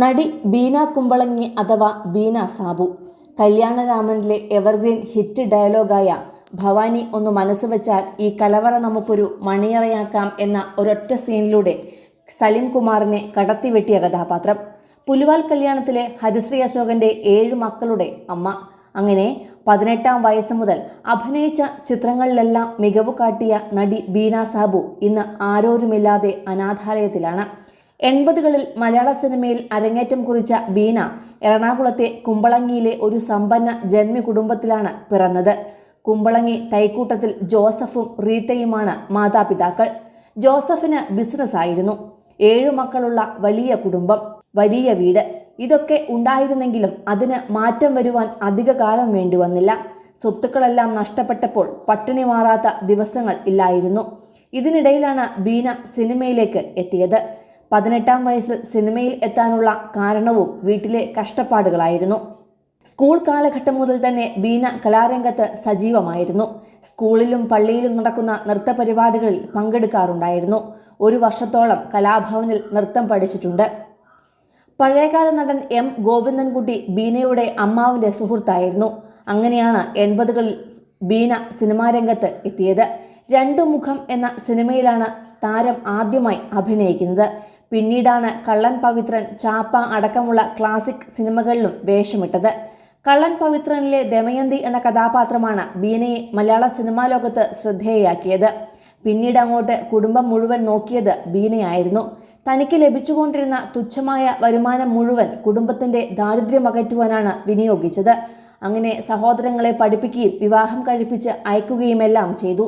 നടി ബീന കുമ്പളങ്ങി അഥവാ ബീന സാബു. കല്യാണരാമനിലെ എവർഗ്രീൻ ഹിറ്റ് ഡയലോഗായ ഭവാനി ഒന്ന് മനസ്സ് വെച്ചാൽ ഈ കലവറ നമുക്കൊരു മണിയറയാക്കാം എന്ന ഒരൊറ്റ സീനിലൂടെ സലിം കുമാറിനെ കടത്തിവെട്ടിയ കഥാപാത്രം. പുലുവാൽ കല്യാണത്തിലെ ഹരിശ്രീ അശോകന്റെ ഏഴ് മക്കളുടെ അമ്മ. അങ്ങനെ പതിനെട്ടാം വയസ്സ് മുതൽ അഭിനയിച്ച ചിത്രങ്ങളിലെല്ലാം മികവ് കാട്ടിയ നടി ബീന സാബു ഇന്ന് ആരോരുമില്ലാതെ അനാഥാലയത്തിലാണ്. എൺപതുകളിൽ മലയാള സിനിമയിൽ അരങ്ങേറ്റം കുറിച്ച ബീന എറണാകുളത്തെ കുമ്പളങ്ങിയിലെ ഒരു സമ്പന്ന ജന്മി കുടുംബത്തിലാണ് പിറന്നത്. കുമ്പളങ്ങി തൈക്കൂട്ടത്തിൽ ജോസഫും റീത്തയുമാണ് മാതാപിതാക്കൾ. ജോസഫിന് ബിസിനസ് ആയിരുന്നു. ഏഴു മക്കളുള്ള വലിയ കുടുംബം വലിയ വീട്. ഇതൊക്കെ ഉണ്ടായിരുന്നെങ്കിലും അതിന് മാറ്റം വരുവാൻ അധിക കാലം വേണ്ടി വന്നില്ല സ്വത്തുക്കളെല്ലാം നഷ്ടപ്പെട്ടപ്പോൾ പട്ടിണി മാറാത്ത ദിവസങ്ങൾ ഇല്ലായിരുന്നു. ഇതിനിടയിലാണ് ബീന സിനിമയിലേക്ക് എത്തിയത്. പതിനെട്ടാം വയസ്സിൽ സിനിമയിൽ എത്താനുള്ള കാരണവും വീട്ടിലെ കഷ്ടപ്പാടുകളായിരുന്നു. സ്കൂൾ കാലഘട്ടം മുതൽ തന്നെ ബീന കലാരംഗത്ത് സജീവമായിരുന്നു. സ്കൂളിലും പള്ളിയിലും നടക്കുന്ന നൃത്ത പരിപാടികളിൽ പങ്കെടുക്കാറുണ്ടായിരുന്നു. ഒരു വർഷത്തോളം കലാഭവനിൽ നൃത്തം പഠിച്ചിട്ടുണ്ട്. പഴയകാല നടൻ എം ഗോവിന്ദൻകുട്ടി ബീനയുടെ അമ്മാവിന്റെ സുഹൃത്തായിരുന്നു. അങ്ങനെയാണ് എൺപതുകളിൽ ബീന സിനിമാരംഗത്ത് എത്തിയത്. രണ്ടു മുഖം എന്ന സിനിമയിലാണ് താരം ആദ്യമായി അഭിനയിക്കുന്നത്. പിന്നീടാണ് കള്ളൻ പവിത്രൻ ചാപ്പ അടക്കമുള്ള ക്ലാസിക് സിനിമകളിലും വേഷമിട്ടത്. കള്ളൻ പവിത്രനിലെ ദമയന്തി എന്ന കഥാപാത്രമാണ് ബീനയെ മലയാള സിനിമാ ലോകത്ത് ശ്രദ്ധേയയാക്കിയത് പിന്നീട് അങ്ങോട്ട് കുടുംബം മുഴുവൻ നോക്കിയത് ബീനയായിരുന്നു തനിക്ക് ലഭിച്ചുകൊണ്ടിരുന്ന തുച്ഛമായ വരുമാനം മുഴുവൻ കുടുംബത്തിന്റെ ദാരിദ്ര്യം അകറ്റുവാനാണ് വിനിയോഗിച്ചത്. അങ്ങനെ സഹോദരങ്ങളെ പഠിപ്പിക്കുകയും വിവാഹം കഴിപ്പിച്ച് അയക്കുകയുമെല്ലാം ചെയ്തു.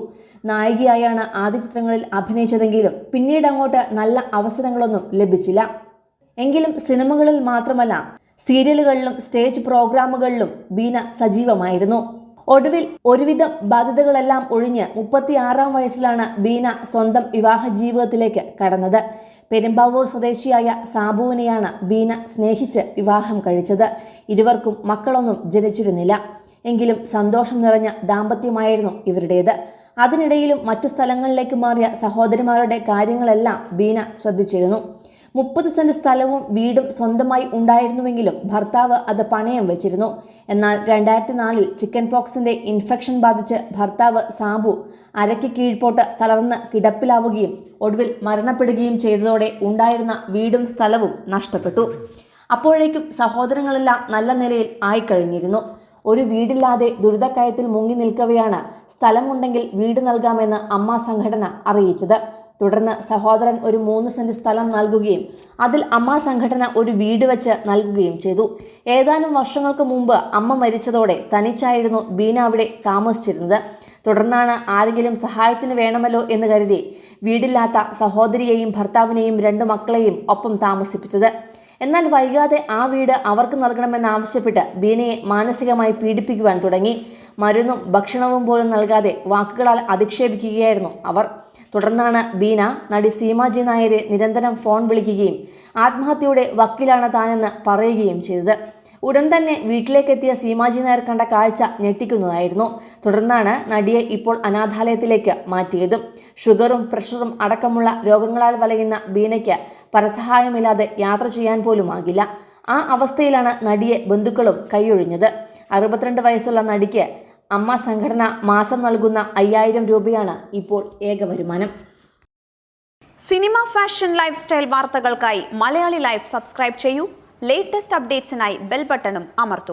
നായികയായാണ് ആദ്യ ചിത്രങ്ങളിൽ അഭിനയിച്ചതെങ്കിലും പിന്നീട് അങ്ങോട്ട് നല്ല അവസരങ്ങളൊന്നും ലഭിച്ചില്ല. എങ്കിലും സിനിമകളിൽ മാത്രമല്ല സീരിയലുകളിലും സ്റ്റേജ് പ്രോഗ്രാമുകളിലും ബീന സജീവമായിരുന്നു. ഒടുവിൽ ഒരുവിധം ബാധ്യതകളെല്ലാം ഒഴിഞ്ഞ് മുപ്പത്തിയാറാം വയസ്സിലാണ് ബീന സ്വന്തം വിവാഹ ജീവിതത്തിലേക്ക് കടന്നത്. പെരുമ്പാവൂർ സ്വദേശിയായ സാബുവിനെയാണ് ബീന സ്നേഹിച്ച് വിവാഹം കഴിച്ചത്. ഇരുവർക്കും മക്കളൊന്നും ജനിച്ചിരുന്നില്ല. എങ്കിലും സന്തോഷം നിറഞ്ഞ ദാമ്പത്യമായിരുന്നു ഇവരുടേത്. അതിനിടയിലും മറ്റു സ്ഥലങ്ങളിലേക്ക് മാറിയ സഹോദരിമാരുടെ കാര്യങ്ങളെല്ലാം ബീന ശ്രദ്ധിച്ചിരുന്നു. മുപ്പത് സെന്റ് സ്ഥലവും വീടും സ്വന്തമായി ഉണ്ടായിരുന്നുവെങ്കിലും ഭർത്താവ് അത് പണയം വെച്ചിരുന്നു. എന്നാൽ രണ്ടായിരത്തി നാലിൽ ചിക്കൻ പോക്സിന്റെ ഇൻഫെക്ഷൻ ബാധിച്ച് ഭർത്താവ് സാബു അരയ്ക്ക് കീഴ്പോട്ട് തളർന്ന് കിടപ്പിലാവുകയും ഒടുവിൽ മരണപ്പെടുകയും ചെയ്തതോടെ ഉണ്ടായിരുന്ന വീടും സ്ഥലവും നഷ്ടപ്പെട്ടു. അപ്പോഴേക്കും സഹോദരങ്ങളെല്ലാം നല്ല നിലയിൽ ആയിക്കഴിഞ്ഞിരുന്നു. ഒരു വീടില്ലാതെ ദുരിതക്കയത്തിൽ മുങ്ങി നിൽക്കവെയാണ് സ്ഥലമുണ്ടെങ്കിൽ വീട് നൽകാമെന്ന് അമ്മ സംഘടന അറിയിച്ചത്. തുടർന്ന് സഹോദരൻ ഒരു മൂന്ന് സെന്റ് സ്ഥലം നൽകുകയും അതിൽ അമ്മ സംഘടന ഒരു വീട് വെച്ച് നൽകുകയും ചെയ്തു. ഏതാനും വർഷങ്ങൾക്ക് മുമ്പ് അമ്മ മരിച്ചതോടെ തനിച്ചായിരുന്നു ബീന അവിടെ താമസിച്ചിരുന്നത്. തുടർന്നാണ് ആരെങ്കിലും സഹായത്തിന് വേണമല്ലോ എന്ന് കരുതി വീടില്ലാത്ത സഹോദരിയെയും ഭർത്താവിനെയും രണ്ട് മക്കളെയും ഒപ്പം താമസിപ്പിച്ചത്. എന്നാൽ വൈകാതെ ആ വീട് അവർക്ക് നൽകണമെന്നാവശ്യപ്പെട്ട് ബീനയെ മാനസികമായി പീഡിപ്പിക്കുവാൻ തുടങ്ങി. മരുന്നും ഭക്ഷണവും പോലും നൽകാതെ വാക്കുകളാൽ അധിക്ഷേപിക്കുകയായിരുന്നു അവർ. തുടർന്നാണ് ബീന നടി സീമാജി നായരെ നിരന്തരം ഫോൺ വിളിക്കുകയും ആത്മഹത്യയുടെ വക്കിലാണ് താനെന്ന് പറയുകയും ചെയ്തത്. ഉടൻ തന്നെ വീട്ടിലേക്കെത്തിയ സീമാജി നായർ കണ്ട കാഴ്ച ഞെട്ടിക്കുന്നതായിരുന്നു. തുടർന്നാണ് നടിയെ ഇപ്പോൾ അനാഥാലയത്തിലേക്ക് മാറ്റിയതും. ഷുഗറും പ്രഷറും അടക്കമുള്ള രോഗങ്ങളാൽ വലയുന്ന ബീനയ്ക്ക് പരസഹായമില്ലാതെ യാത്ര ചെയ്യാൻ പോലുമാകില്ല. ആ അവസ്ഥയിലാണ് നടിയെ ബന്ധുക്കളും കൈയൊഴിഞ്ഞത്. അറുപത്തിരണ്ട് വയസ്സുള്ള നടിക്ക് അമ്മ സംഘടന മാസം നൽകുന്ന അയ്യായിരം രൂപയാണ് ഇപ്പോൾ ഏക വരുമാനം. സിനിമ ഫാഷൻ ലൈഫ് സ്റ്റൈൽ വാർത്തകൾക്കായി മലയാളി ലൈഫ് സബ്സ്ക്രൈബ് ചെയ്യൂ. ലേറ്റസ്റ്റ് അപ്ഡേറ്റ്സിനായി ബെൽ ബട്ടണും അമർത്തും.